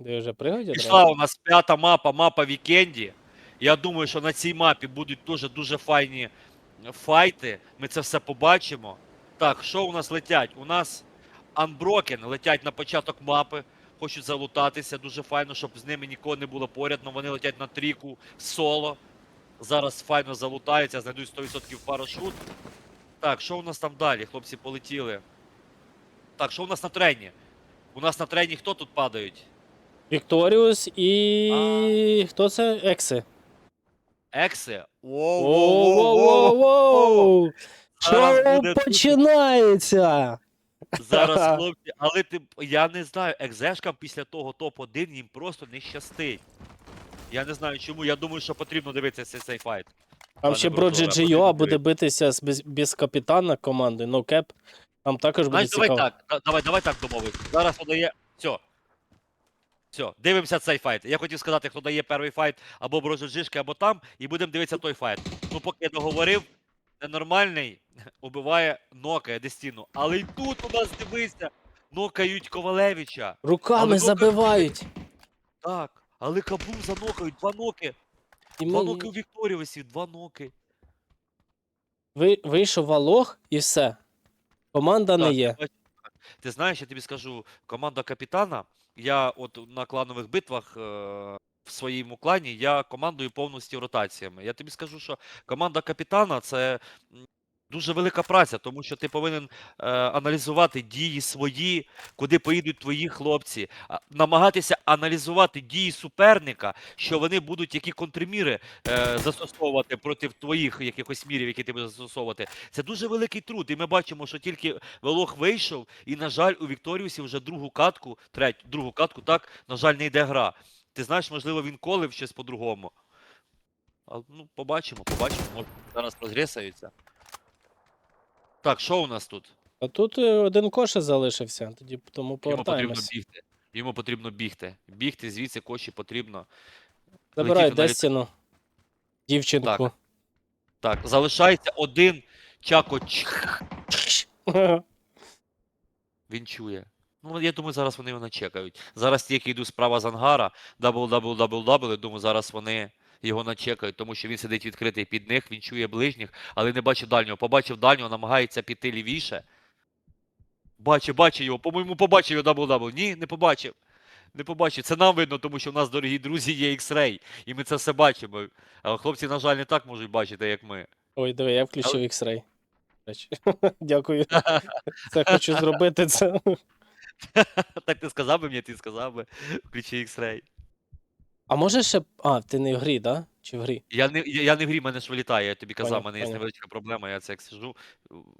Де вже пригають Пішла у нас п'ята мапа, мапа Вікенді. Я думаю, що на цій мапі будуть дуже дуже файні файти. Ми це все побачимо. Так, що у нас летять? У нас Unbroken летять на початок мапи, хочуть залутатися. Дуже файно, щоб з ними нікого не було поряд. але вони летять на тріку соло. Зараз файно залутаються, знайдуть 100% парашут. Так, що у нас там далі? Хлопці полетіли. Так, що у нас на трені? У нас на трені хто тут падають? Вікторіус і. Хто це? Екси. Екси? Воу-воу-воу-воу! Що буде починається? Зараз, хлопці, але ти, я не знаю, екзешкам після того топ-1 їм просто не щастить. Я не знаю чому, я думаю, що потрібно дивитися цей, цей файт. Там ще Броджі потрібно буде битися з без, без капітана команди, no cap. Там також буде Знаєш, давай цікаво. так, да- давай, давай так домовимося. Зараз подає. Все. Все, дивимося цей файт. Я хотів сказати, хто дає перший файт або Брожиджишки, або там, і будемо дивитися той файт. Ну, поки я договорив, ненормальний убиває, нокає Дестіну. Але й тут у нас дивися, нокають Ковалевича. Руками Але забивають. Так, але Кабум занокають, два ноки. І Два ми... ноки у Вікторіусі, два ноки. Ви... Вийшов Валох і все. Команда не Так, є. Ти знаєш, я тобі скажу, команда капітана. Я от на кланових битвах е, в своєму клані я командую повністю ротаціями. Я тобі скажу, що команда капітана це дуже велика праця, тому що ти повинен е, аналізувати дії свої, куди поїдуть твої хлопці, намагатися аналізувати дії суперника, що вони будуть які контрміри е, застосовувати проти твоїх якихось мірів, які ти будеш застосовувати. Це дуже великий труд. І ми бачимо, що тільки Велох вийшов, і, на жаль, у Вікторіусі вже другу катку, третю, другу катку, так, на жаль, не йде гра. Ти знаєш, можливо, він колив щось по-другому. Ну, побачимо, побачимо. Може, зараз розгресаються. Так, що у нас тут? А тут е, один коша залишився, тоді тому Йому потрібно повертаємось. бігти. Йому потрібно бігти. Бігти звідси коші потрібно. Забирай летіти на Дестіну. Дівчинку. Так, залишається один Чако. Він чує. Ну, я думаю, зараз вони його начекають. Зараз ті, які йдуть справа з ангара, дабл, дабл, дабл, дабл, я думаю, зараз вони його начекають, тому що він сидить відкритий під них, він чує ближніх, але не бачить дальнього. Побачив дальнього, намагається піти лівіше. Бачив, бачив його, по-моєму, побачив його дабл, дабл. Ні, не побачив. Не побачив. Це нам видно, тому що в нас, дорогі друзі, є X-Ray, і ми це все бачимо. А хлопці, на жаль, не так можуть бачити, як ми. Ой, диви, я включив X-Ray. Дякую. Це хочу зробити це. Так ти сказав би мені, ти сказав би. Включи X-Ray. А може ще. А, ти не в грі, да? Чи в грі? Я не, я, я не в грі, мене ж вилітає, я тобі казав, Поняв, мене є поняв. невеличка проблема, я це як сижу.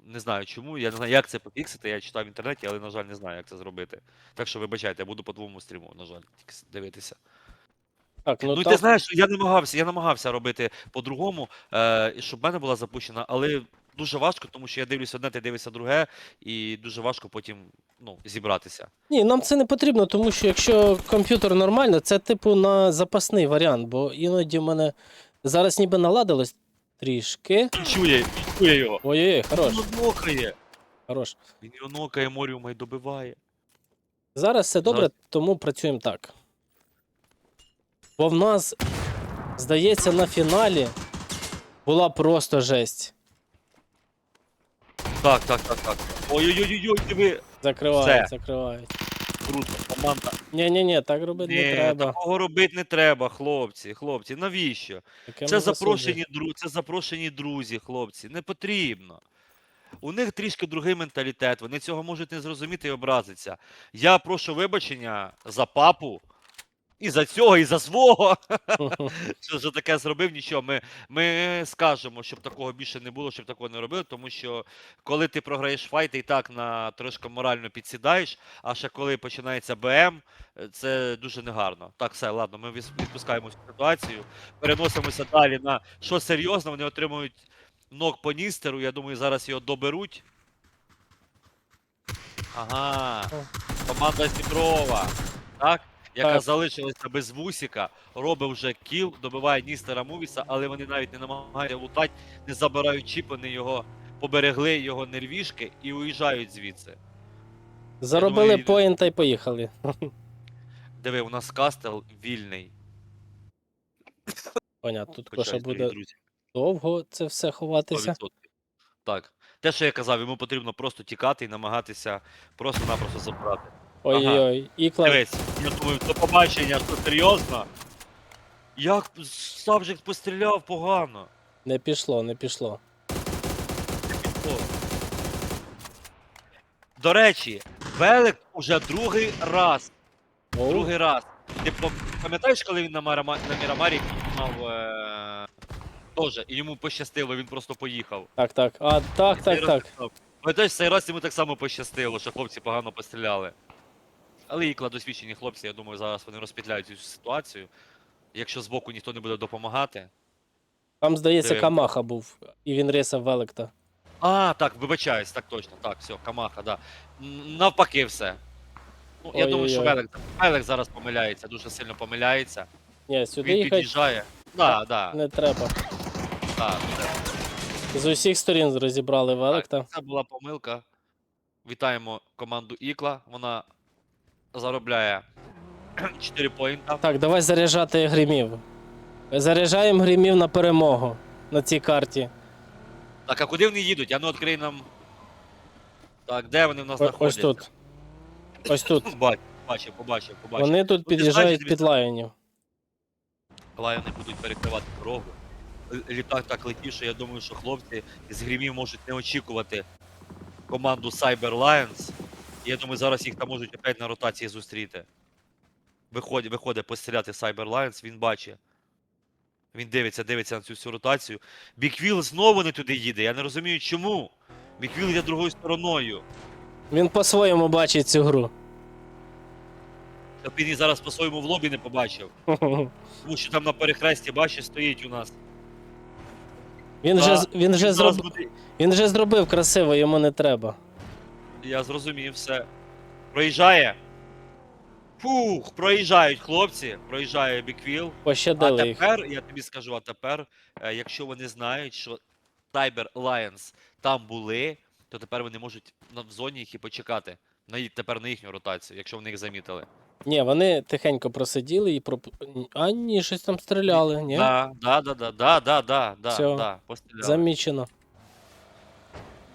Не знаю чому, я не знаю, як це пофіксити, я читав в інтернеті, але, на жаль, не знаю, як це зробити. Так що вибачайте, я буду по твоєму стріму, на жаль, тільки с- дивитися. Так, Ну, ну, ти там... знаєш, я намагався, я намагався робити по-другому, е, і щоб в мене була запущена, але дуже важко, тому що я дивлюся одне, ти дивишся друге, і дуже важко потім ну, зібратися. Ні, нам це не потрібно, тому що якщо комп'ютер нормально, це типу на запасний варіант, бо іноді в мене зараз ніби наладилось трішки. Він чує, чує його. Ой-ой, хорош, Він його нокає. хорош. Він його нокає, моріума й добиває. Зараз все добре, Зараз- тому працюємо так. Бо в нас, здається, на фіналі була просто жесть. Так, так, так, так. Ой-ой-ой, диви. Закривають, Все. закривають. Круто, команда. Ні-ні-ні, так робити не Ні, треба. такого робити не треба, хлопці. Хлопці, навіщо? Таке Це ми запрошені, дру... це запрошені друзі, хлопці. Не потрібно. У них трішки другий менталітет, вони цього можуть не зрозуміти і образитися. Я прошу вибачення за папу. І за цього, і за свого. що, що таке зробив, нічого. Ми, ми скажемо, щоб такого більше не було, щоб такого не робили, тому що коли ти програєш файт, і так на трошки морально підсідаєш, а ще коли починається БМ, е, це дуже негарно. Так, все, ладно, ми відпускаємо цю ситуацію, переносимося далі на що серйозно, вони отримують ног по ністеру, я думаю, зараз його доберуть. Ага, команда Дніпрова, так? Яка залишилася без вусіка, робить вже кіл, добиває Ністера Мувіса, але вони навіть не намагаються лутати, не забирають чіп, вони його поберегли, його нервішки і уїжджають звідси. Заробили думаю, поінт та й поїхали. Диви, у нас кастел вільний. Понятно, тут Коша буде друзі. довго це все ховатися. 100%. Так. Те, що я казав, йому потрібно просто тікати і намагатися просто-напросто забрати. Ой-ой-ой, ікла. Дивись, я думаю, до побачення, що серйозно. Як Сабжик постріляв погано. Не пішло, не пішло. О. До речі, Велик уже другий раз. Оу, Другий раз. Ти пам'ятаєш, коли він на, Марама... на Мірамарі піднімав е... Тоже, і йому пощастило, він просто поїхав. Так, так. А, так, так, так. Пам'ятаєш, цей раз йому так само пощастило, що хлопці погано постріляли. Але ікла досвідчені хлопці, я думаю, зараз вони розпетляють цю ситуацію. Якщо збоку ніхто не буде допомагати. Там, здається, Диви. Камаха був, і він рисав Великта. А, так, вибачаюсь, так точно, так, все, Камаха, да. М, Навпаки, все. Ну, я думаю, що Ой-ой-ой. Велик, Велик зараз помиляється, дуже сильно помиляється. Ні, сюди Він їхати під'їжджає. Да, да, не треба. да, це, З усіх сторін розібрали Великта. це була помилка. Вітаємо команду Ікла. Вона заробляє 4 поінта. Так, давай заряджати гримів. Заряджаємо гримів на перемогу на цій карті. Так, а куди вони їдуть? А ну відкрий нам. Так, де вони в нас О- знаходяться? Ось тут. Ось тут. Бач, Бачив, побачив, побачив. Вони тут Ну, під'їжджають під лайонів. Лайони будуть перекривати дорогу. Л- Літак так летів, що я думаю, що хлопці з грімів можуть не очікувати команду Cyber Lions. Я думаю, зараз їх там можуть опять на ротації зустріти. Виходить, виходить постріляти Cyber Lions, він бачить. Він дивиться, дивиться на цю всю ротацію. Біквіл знову не туди їде. Я не розумію, чому. Біквіл йде другою стороною. Він по-своєму бачить цю гру. Щоб він її зараз по-своєму в лобі не побачив. Тому що там на перехресті, бачиш, стоїть у нас. Він вже, він, вже зроб... буде- він вже зробив красиво, йому не треба. Я зрозумів все. Проїжджає. Фух, проїжджають хлопці, проїжджає Біквіл. А Пощадили їх. тепер, я тобі скажу, а тепер, е, якщо вони знають, що Cyber Lions там були, то тепер вони можуть на- в зоні їх і почекати. На, тепер на їхню ротацію, якщо вони їх замітили. Ні, вони тихенько просиділи і проп... А ні, щось там стріляли, ні? Да, да, да, да, да, да, да, да, Всьо. да, постріляли. Замічено.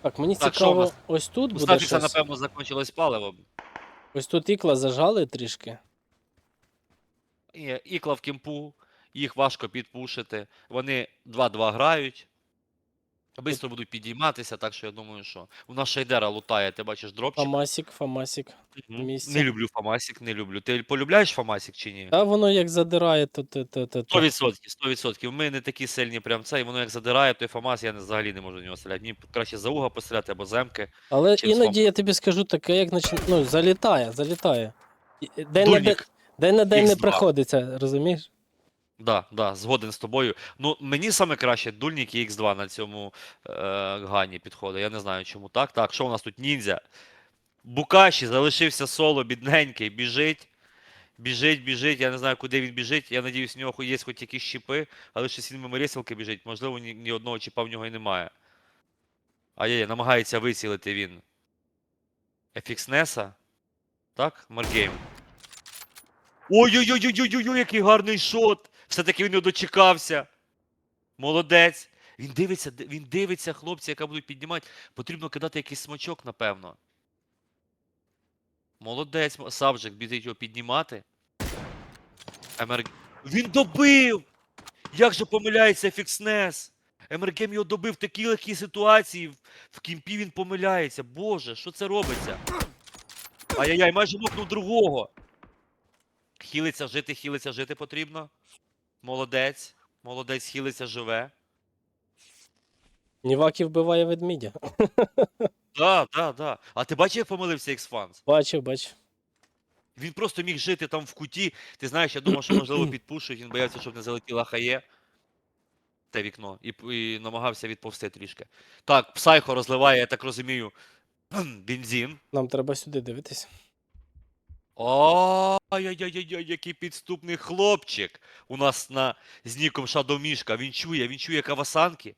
Так, мені Так, що в цікаво, нас? ось тут У буде Стафіса, щось. напевно, закінчилось паливо. Ось тут ікла зажали трішки. Ні, ікла в кімпу, їх важко підпушити. Вони 2-2 грають. Бистро будуть підійматися, так що я думаю, що у нас Шейдера лутає, ти бачиш дропчик. Фамасік, Фамасік. Мгм. місці. Не люблю Фамасік, не люблю. Ти полюбляєш Фамасік чи ні? Та воно як задирає, то то то то. то. 100%, 100%. Ми не такі сильні прям це, і воно як задирає, той Фамас, я не- взагалі не можу в нього стріляти. Мені краще за уга постріляти або земки. Але чим іноді я тобі скажу таке, як начи... ну, залітає, залітає. І- День на день, Дульник. день на день не X2. приходиться, розумієш? Да, да, згоден з тобою. Ну, мені саме краще дульник і X2 на цьому е, гані підходить. Я не знаю, чому так. Так, що у нас тут ніндзя? Букаші залишився соло, бідненький, біжить. Біжить, біжить, я не знаю, куди він біжить. Я надіюсь, в нього є хоч якісь чіпи, але щось він миморісілки біжить. Можливо, ні, ні одного чіпа в нього і немає. А є, намагається вицілити він. FXNES. Так? Маргейм. Ой-ой-ой-ой-ой-ой, який гарний шот! Все-таки він не дочекався. Молодець. Він дивиться, він дивиться, хлопці, яка будуть піднімати. Потрібно кидати якийсь смачок, напевно. Молодець, Савжик біжить його піднімати. МР... Він добив! Як же помиляється Фікснес? МРГМ його добив в такій легкій ситуації. В кімпі він помиляється. Боже, що це робиться? Ай-яй-яй, майже мокнув другого. Хілиться жити, хілиться жити потрібно. Молодець. Молодець, хілиться живе. Нівакі вбиває ведмідя. Да, да, да. А ти бачив, як помилився X-Fans? Бачив, бачив. Він просто міг жити там в куті. Ти знаєш, я думав, що можливо підпушують, він боявся, щоб не залетіла хає. Те вікно. І, і намагався відповсти трішки. Так, Псайхо розливає, я так розумію, бензин. Нам треба сюди дивитись. Ай-яй-яй-яй, який підступний хлопчик. У нас на з ніком Shadow Мішка. Він чує, він чує кавасанки.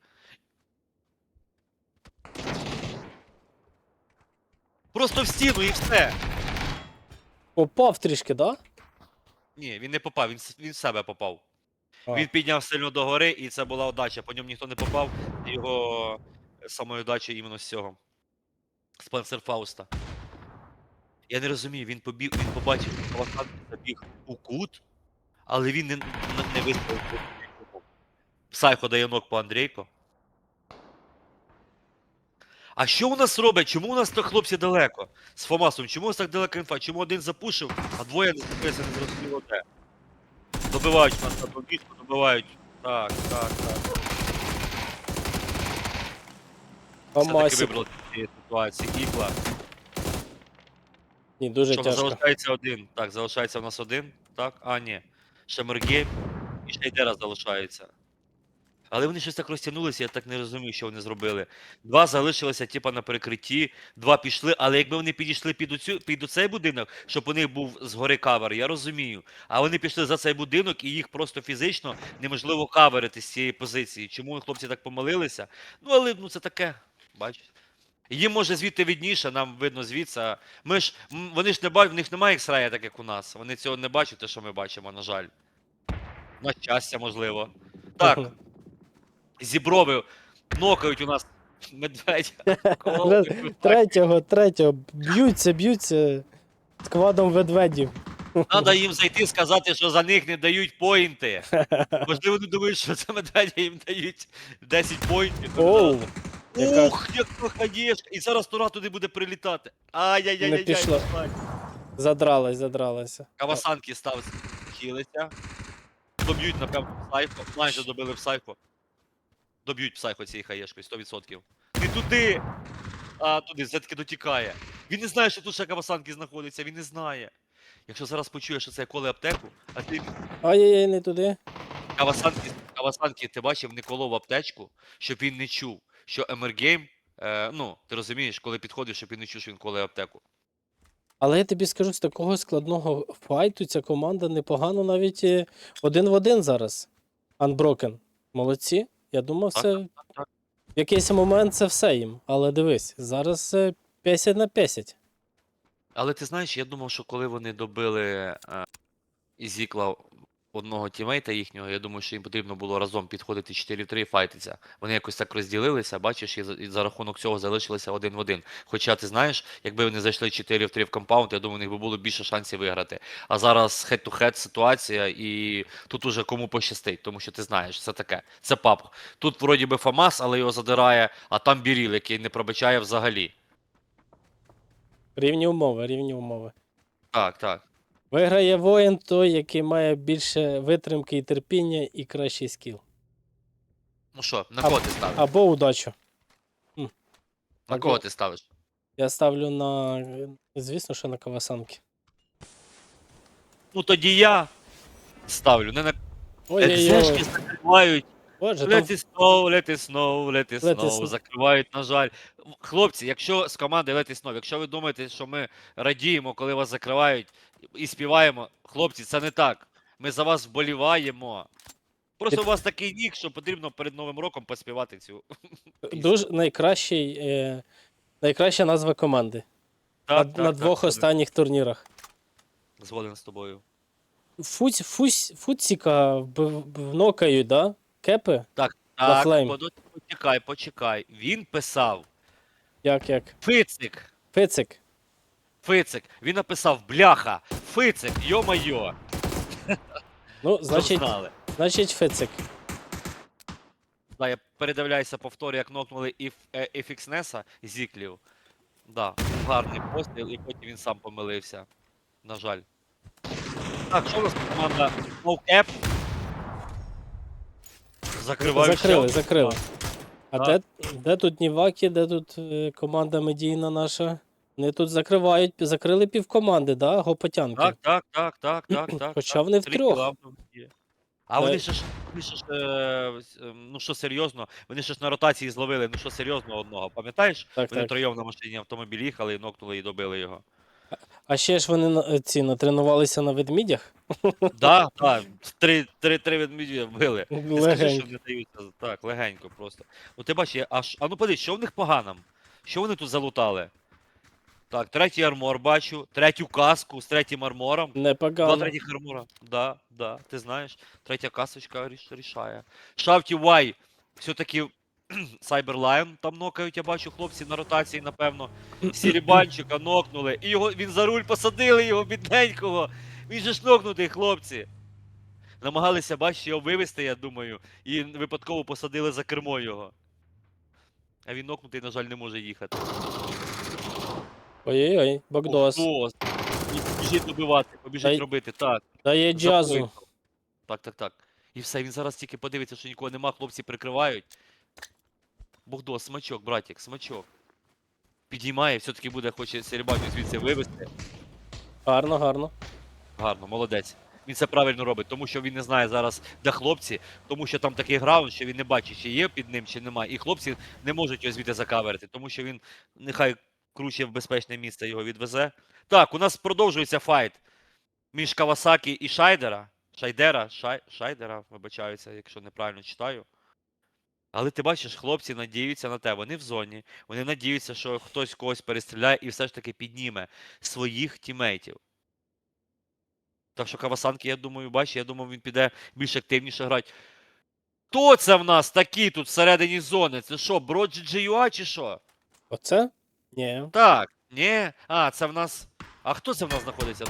Просто в стіну і все. Попав трішки, да? Ні, він не попав, він, с- він в себе попав. А. Він підняв сильно догори, і це була удача. По ньому ніхто не попав. Його самою удача іменно з цього. З Панцерфауста. Я не розумію, він побіг, він побачив, що Кавасан забіг у кут, але він не, не, не виставив. Псайхо дає ног по Андрійко. А що у нас робить? Чому у нас так хлопці далеко? З Фомасом, чому у нас так далеко інфа? Чому один запушив, а двоє не закрилися, не зрозуміло де? Добивають нас на побігку, добивають. Так, так, так. Все-таки вибрали цієї ситуації. Ікла. Ні, дуже Що, тяжко. залишається один. Так, залишається у нас один. Так, а, ні. Ще Мергейм і ще Йдера залишається. Але вони щось так розтягнулися, я так не розумію, що вони зробили. Два залишилися, типа, на перекритті, два пішли, але якби вони підійшли під, оцю, під оцей будинок, щоб у них був згори кавер, я розумію. А вони пішли за цей будинок і їх просто фізично неможливо каверити з цієї позиції. Чому хлопці так помилилися? Ну, але ну це таке, бачите. Їм може звідти видніше, нам видно звідси. Ми ж, вони ж не бачать, в них немає ексрея, так як у нас. Вони цього не бачать, те, що ми бачимо, на жаль. На щастя, можливо. Так, зіброви нокають у нас медведя. Третього, третього. Б'ються, б'ються складом ведведів. Надо їм зайти сказати, що за них не дають поінти. Можливо, вони думають, що за медведя їм дають 10 поінтів. Яка- Ух, як хаєшка! І зараз Тура туди буде прилітати. Ай-яй-яй-яй. Не пішло. задралась, задралася. Кавасанки став хілиться. Доб'ють, напевно, псайхо. Майже добили псайхо. Доб'ють псайхо цією хаєшкою, 100%. Не туди! А, туди, все-таки дотікає. Він не знає, що тут ще кавасанки знаходиться, він не знає. Якщо зараз почує, що це коле аптеку, а ти Ай-яй-яй, не туди. Кавасанки, Кавасанки, ти бачив, не колов аптечку, щоб він не чув, що Емергейм, е, ну, ти розумієш, коли підходиш, щоб він не чув, що він коле аптеку. Але я тобі скажу, з такого складного файту ця команда непогано навіть е, один в один зараз. Unbroken. Молодці. Я думав, Так, це так, так. в якийсь момент це все їм. Але дивись, зараз е, 50 на 50. Але ти знаєш, я думав, що коли вони добили е, Ізікла одного тімейта їхнього, я думаю, що їм потрібно було разом підходити 4 в 3 і файтитися. Вони якось так розділилися, бачиш, і за, і за рахунок цього залишилися один в один. Хоча ти знаєш, якби вони зайшли 4 в 3 в компаунд, я думаю, у них би було більше шансів виграти. А зараз хед-ту-хед ситуація, і тут уже кому пощастить, тому що ти знаєш, це таке. Це пап. Тут вроді би Фамас, але його задирає, а там Біріл, який не пробачає взагалі. Рівні умови, рівні умови. Так, так. Виграє воїн той, який має більше витримки і терпіння і кращий скіл. Ну що, на А- кого ти ставиш? Або удачу. На так, кого ти ставиш? Я ставлю на. Звісно, що на Кавасанки. Ну тоді я ставлю. Не на Ой-ой-ой. екзешки закривають. Боже, там Let it snow, let it snow, let it Let it snow. snow. Закривають, на жаль. Хлопці, якщо з команди Let it snow, якщо ви думаєте, що ми радіємо, коли вас закривають і співаємо, хлопці, це не так. Ми за вас вболіваємо. Просто у вас такий нік, що потрібно перед Новим роком поспівати цю. дуже найкращий, е, найкраща назва команди. Так, на, так, на так, двох згоден- останніх турнірах. Згоден з тобою. Фуць, фусь, фуціка внокають, да? Кепи? Так, Флейм. подо- почекай, почекай. Він писав Як як? Фицик. Фицик. Фицик. Він написав бляха. Фицик, йо-майо. Ну, значить, знали. значить, Фицик. Да, я передивляюся повторю, як нокнули і, е, і Фікснеса Зіклів. Да, гарний постріл, і потім він сам помилився. На жаль. Так, що у нас команда No Cap? Закриваю Закрили, закрили. А Так. де, де тут Ніваки, де тут е, команда медійна наша? Вони тут закривають, закрили півкоманди, да? Гопотянки. Так, так, так, так, так, так. Хоча так. вони Три втрьох. кіла в є. А Е. вони ще ж, вони ще ж, е, с- е, ну що серйозно, вони ще ж на ротації зловили, ну що серйозно одного, пам'ятаєш? Так, Вони так. троєм на машині автомобіль їхали, і нокнули і добили його. А ще ж вони на- ці натренувалися на ведмідях. Да, так, три, три, три ведмеді вбили. Не скажи, що Легенько. не даються. Так, легенько просто. Ну ти бачиш, аж. А ну подивись, що в них погано? Що вони тут залутали? Так, третій армор бачу, третю каску з третім армором. Два Непогано. третіх армора. Да, да, ти знаєш, третя касочка ріш- рішає. Шафті Вай. Все-таки Lion там нокають, я бачу, хлопці на ротації, напевно. Сірібанчика нокнули. І його, він за руль посадили його бідненького. Він же ж нокнутий, хлопці. Намагалися, бачиш, його вивезти, я думаю, і випадково посадили за кермо його. А він нокнутий, на жаль, не може їхати. Ой-ой-ой, Богдос. Богдос. Побіжить добивати, побіжить Та й- робити. Так. Дає джазу. Так, так, так. І все, він зараз тільки подивиться, що нікого нема, хлопці прикривають. Богдо, смачок, братик, смачок. Підіймає, все-таки буде, хоче Серебаню звідси вивезти. Гарно, гарно. Гарно, молодець. Він це правильно робить, тому що він не знає зараз, де хлопці, тому що там такий граунд, що він не бачить, чи є під ним, чи немає. І хлопці не можуть його звідти закаверити, тому що він нехай круче в безпечне місце його відвезе. Так, у нас продовжується файт між Кавасакі і Шайдера. Шайдера, Шай... Шайдера, вибачаюся, якщо неправильно читаю. Але ти бачиш, хлопці надіються на те. Вони в зоні, вони надіються, що хтось когось перестріляє і все ж таки підніме своїх тімейтів. Так що Кавасанки, я думаю, бачиш, я думаю, він піде більш активніше грати. Хто це в нас такі тут всередині зони? Це що, Броджі GUA чи що? Оце? Ні. Так, ні. А, це в нас. А хто це в нас знаходиться?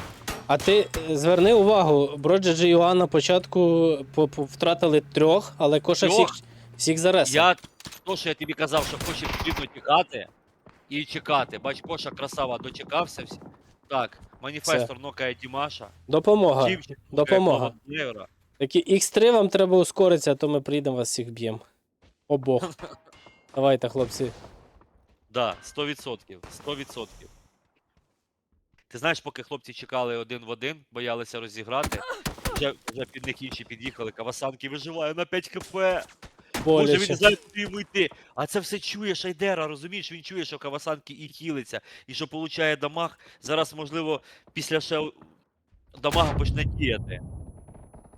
А ти е, зверни увагу, Броджа і Йоанн на початку по- по- втратили трьох, але Коша Трьох? всіх, всіх заресив. Я то, що я тобі казав, що хоче потрібно тікати і чекати. Бач, Коша красава дочекався. всі- Так, маніфестор нокає Дімаша. Допомога. Нокає допомога. Такі X3 вам треба ускоритися, а то ми прийдемо вас всіх б'ємо. Обох. Давайте, хлопці. Да, 100%. 100%. Ти знаєш, поки хлопці чекали один в один, боялися розіграти, вже, вже під них інші під'їхали. Кавасанки виживає на 5 хп. Боже, він куди йому йти. А це все чує Шайдера, розумієш? Він чує, що Кавасанки і хілиться, і що получає дамаг. Зараз, можливо, після ще дамага почне діяти.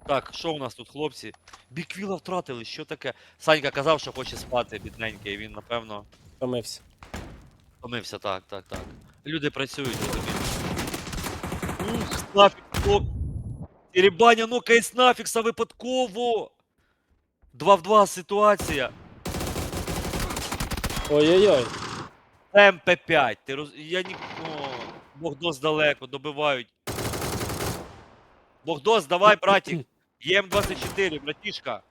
Так, що у нас тут, хлопці? Біквіла втратили, що таке? Санька казав, що хоче спати, бідненький, він, напевно. Втомився. Втомився, так, так, так. Люди працюють, розумієш. Ух, Снафік, нок. Теребаня нокає Снафікса випадково. 2 в 2 ситуація. Ой-ой-ой. МП5. Ти роз... Я ні... О, Богдос далеко, добивають. Богдос, давай, братик. ЄМ24, братішка.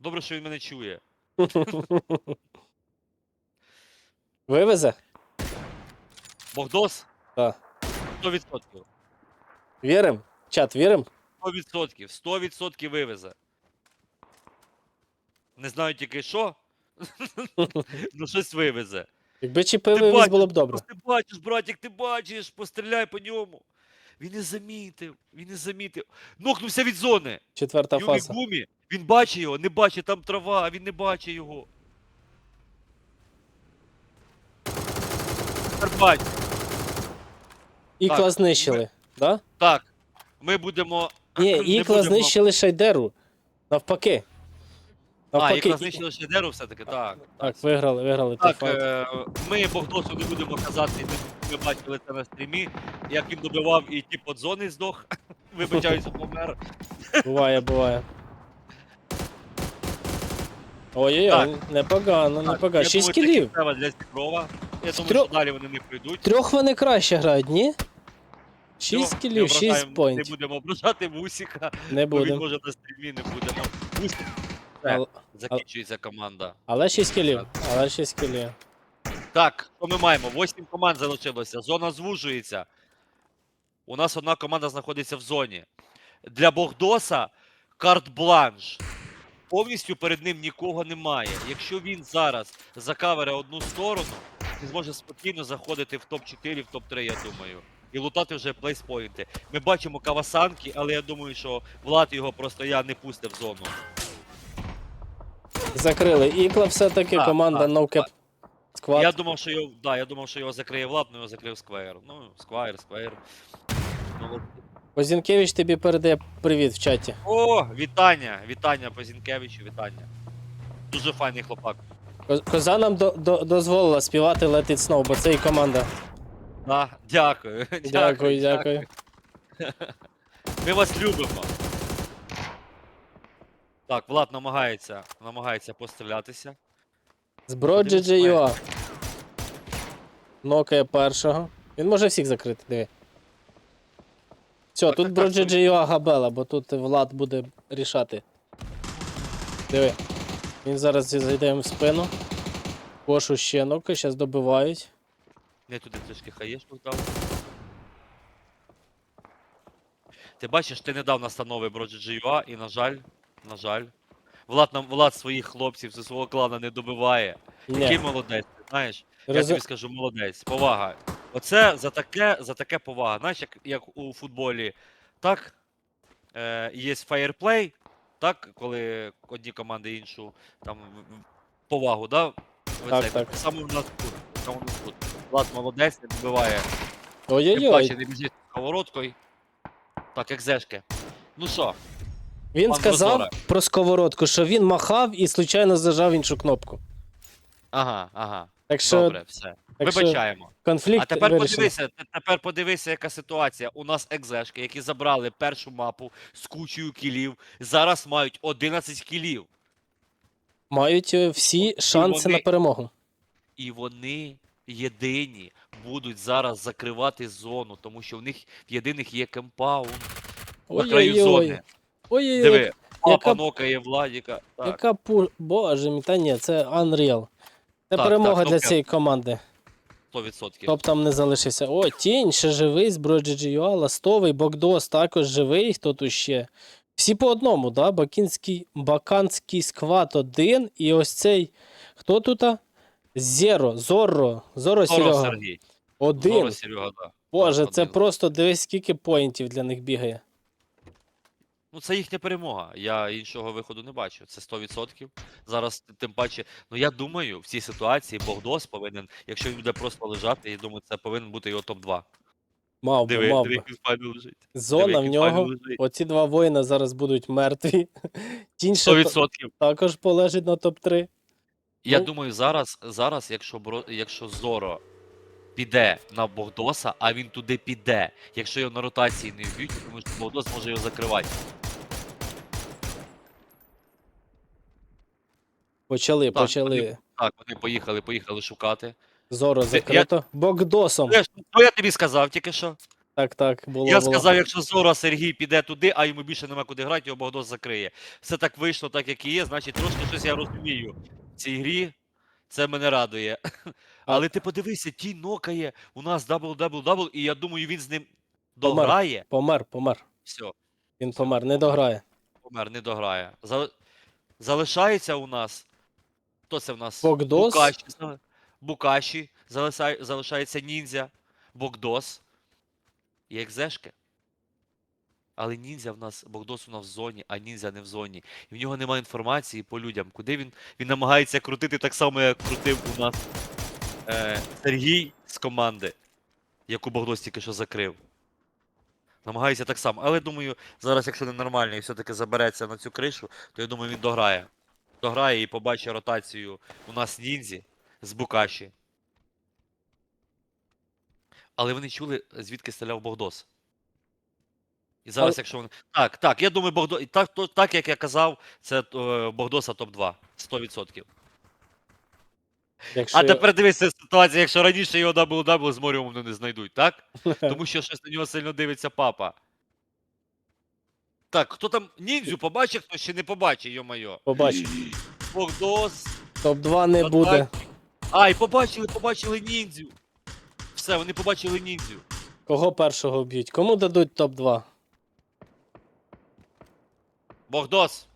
Добре, що він мене чує. Вивезе? Богдос? Так. 100%. Вірим? Чат, вірим? 100%, 100% вивезе. Не знаю тільки що. ну щось вивезе. Якби чіпи вивіз, бачиш, було б добре. Ти бачиш, братик, ти бачиш, постріляй по ньому. Він не замітив, він не замітив. Нокнувся від зони. Четверта Юмі фаза. Гумі. Він бачить його, не бачить, там трава, а він не бачить його. Бач. Ікла Так, знищили. Да? Так, ми будемо. Ні, не ікла будемо- знищили Шайдеру. Навпаки. А, Навпаки. ікла знищили Шедеру все-таки, так. Так, виграли, виграли той Так, файт. е, ми Богдосу не будемо казати, ми- ми бачили це на стрімі, як він добивав і ті подзони здох. Вибачаюся, помер. Буває, буває. Ой-ой-ой, непогано, непогано. я 6 думаю, це кілів. кінцева для Сікрова. Я думаю, Трьох- що далі вони не прийдуть. Трьох вони краще грають, ні? 6 Всьо, не кілів, 6 ображаємо- Не поінтів. будемо ображати Вусіка, Не бо він може на стрімі не будемо. Вусік. Все, Але, закінчується команда. але 6 кілів. Але 6 кілів. Так, що ми маємо? Восім команд залишилося. Зона звужується. У нас одна команда знаходиться в зоні. Для Богдоса карт-бланш. Повністю перед ним нікого немає. Якщо він зараз закавере одну сторону, він зможе спокійно заходити в топ-4, в топ-3, я думаю. І лутати вже плейспойнти. Ми бачимо Кавасанки, але я думаю, що Влад його просто я не пустив в зону. Закрили. Ікла все-таки Так, команда так, No Squad. Я думав, що його, да, я думав, що його закриє Влад, але його закрив Сквайр. Ну, Сквайр, Сквайр. Ну, Козінкевич тобі передає привіт в чаті. О, вітання! Вітання по Зінкевичу, вітання. Дуже файний хлопак. Ко- Коза нам до, до, дозволила співати Let It Snow, бо це і команда. Да, дякую. Дякую, дякую. Ми вас любимо. Так, Влад намагається, намагається пострілятися. З Броджі Подивись, має. GUA. Нокає першого. Він може всіх закрити, диви. Все, Так, тут так, це- габела, бо тут Влад буде рішати. Диви. Він зараз зайде в спину. Кошу ще нока, зараз добивають. Не туди трішки хаєшку дав. Ти бачиш, ти не дав настанови Броджі і, на жаль, на жаль. Влад нам Влад своїх хлопців зі свого клана не добиває. Який молодець, ти знаєш? Я Роз... тобі скажу, молодець, повага. Оце за таке, за таке повага. Знаєш, як, як у футболі, так е, є фаєрплей, так, коли одні команди іншу там повагу, да? Так, так. Саме в нас тут. Саме в нас тут. Влад молодець, не добиває. Ой-ой-ой. не біжить сковородкою. Так, як зешки. Ну що, Він Пан сказав Прозора. про сковородку, що він махав і случайно зажав іншу кнопку. ага, ага. Так що, Добре, все. так що Вибачаємо. конфлікт А тепер вирішений. подивися, тепер подивися, яка ситуація. У нас екзешки, які забрали першу мапу з кучою кілів, зараз мають 11 кілів. Мають е, всі шанси вони- на перемогу. І вони єдині будуть зараз закривати зону, тому що в них в єдиних є кемпаун на краю Ой-ой-ой. зони. Ой-ой-ой. Диви, папа яка- нокає Владіка. Так, Яка пу... Боже мій, та ні, це Unreal. Це Так, перемога так, для добре. цієї команди. 100%. Топ там не залишився. О, тінь ще живий, з GGUA, ластовий, Богдос також живий. Хто тут ще? Всі по одному, да? Бакінський, Баканський сквад один. І ось цей. Хто тут? Зеро, Зорро, Зорро Серега. Сергій. Один. Зоро Серега, да. Боже, Так, це один. просто дивись, скільки поінтів для них бігає. Ну, це їхня перемога. Я іншого виходу не бачу. Це 100%. Зараз тим паче. Ну я думаю, в цій ситуації Богдос повинен, якщо він буде просто лежати, я думаю, це повинен бути його топ-2. Мав би, Диви, мав диви, би. лежить. Зона Диви, в нього. лежить. Оці два воїна зараз будуть мертві. Тінь 100%. також полежить на топ-3. Я Ну- думаю, зараз, зараз, якщо Бро... якщо Зоро піде на Богдоса, а він туди піде, якщо його на ротації не вб'ють, тому що Богдос може його закривати. Почали, Так, почали. Так, вони поїхали, поїхали шукати. Зоро закрито. Богдосом. Знаєш, Що я тобі сказав тільки що? Так, так, було. Я було. сказав, якщо Зоро Сергій піде туди, а йому більше нема куди грати, його Богдос закриє. Все так вийшло, так як і є, значить трошки щось я розумію. В цій грі це мене радує. Але ти подивися, ті нокає, у нас дабл-дабл-дабл, і я думаю, він з ним Помер. дограє. Помер, помер. Все, Він помер, не дограє. помер, не дограє. За- Залишається у нас. Хто це в нас? Богдос. Букаші. Букаші. Залишає- Залишається ніндзя. Богдос. І екзешки. Але ніндзя в нас, Богдос у нас в зоні, а ніндзя не в зоні. І в нього немає інформації по людям, куди він. Він намагається крутити так само, як крутив у нас е, Сергій з команди, яку Богдос тільки що закрив. Намагається так само. Але думаю, зараз, якщо ненормально і все-таки забереться на цю кришу, то я думаю, він дограє. Дограє і побачить ротацію у нас ніндзі з Букаші. Але вони чули, звідки стріляв Богдос. І зараз, якщо вони. Так, так, я думаю, Богдо... і так, то, так, як я казав, це е, Богдоса топ-2. 100%. Якщо... А тепер дивися ситуація, якщо раніше його дабл-дабл з Моріумом вони не знайдуть, так? Тому що щось на нього сильно дивиться папа. Так, хто там ніндзю побачив, хто ще не побачив, йо-моє. Побачив. Богдос. Топ-2 не Та буде. Ай, побачили, побачили ніндзю. Все, вони побачили ніндзю. Кого першого б'ють? Кому дадуть топ-2? Богдос.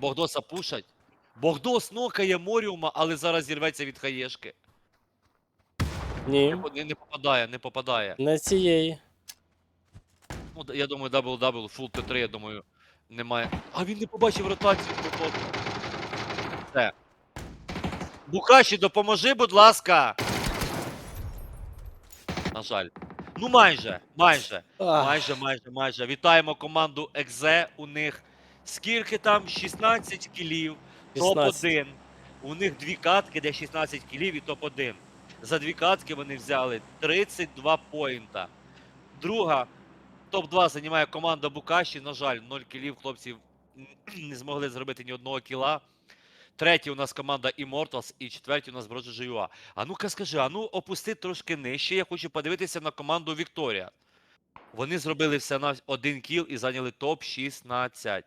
Богдоса пушать. Богдос нокає Моріума, але зараз зірветься від хаєшки. Ні. Не, не, попадає, не попадає. Не цієї. Ну, я думаю, дабл-дабл, фул Т3, я думаю, немає. А він не побачив ротацію. Все. Букаші, допоможи, будь ласка. На жаль. Ну майже, майже. Майже, майже, майже. Вітаємо команду Екзе. У них скільки там? 16 кілів. 16. Топ-1. У них дві катки, де 16 кілів і топ-1. За дві катки вони взяли 32 поінта. Друга топ-2 займає команда Букаші. На жаль, 0 кілів хлопці не змогли зробити ні одного кіла. Третій у нас команда Immortals і четвертій у нас Броджа GUA. А ну-ка скажи, а ну опусти трошки нижче. Я хочу подивитися на команду Вікторія. Вони зробили все на один кіл і зайняли топ-16.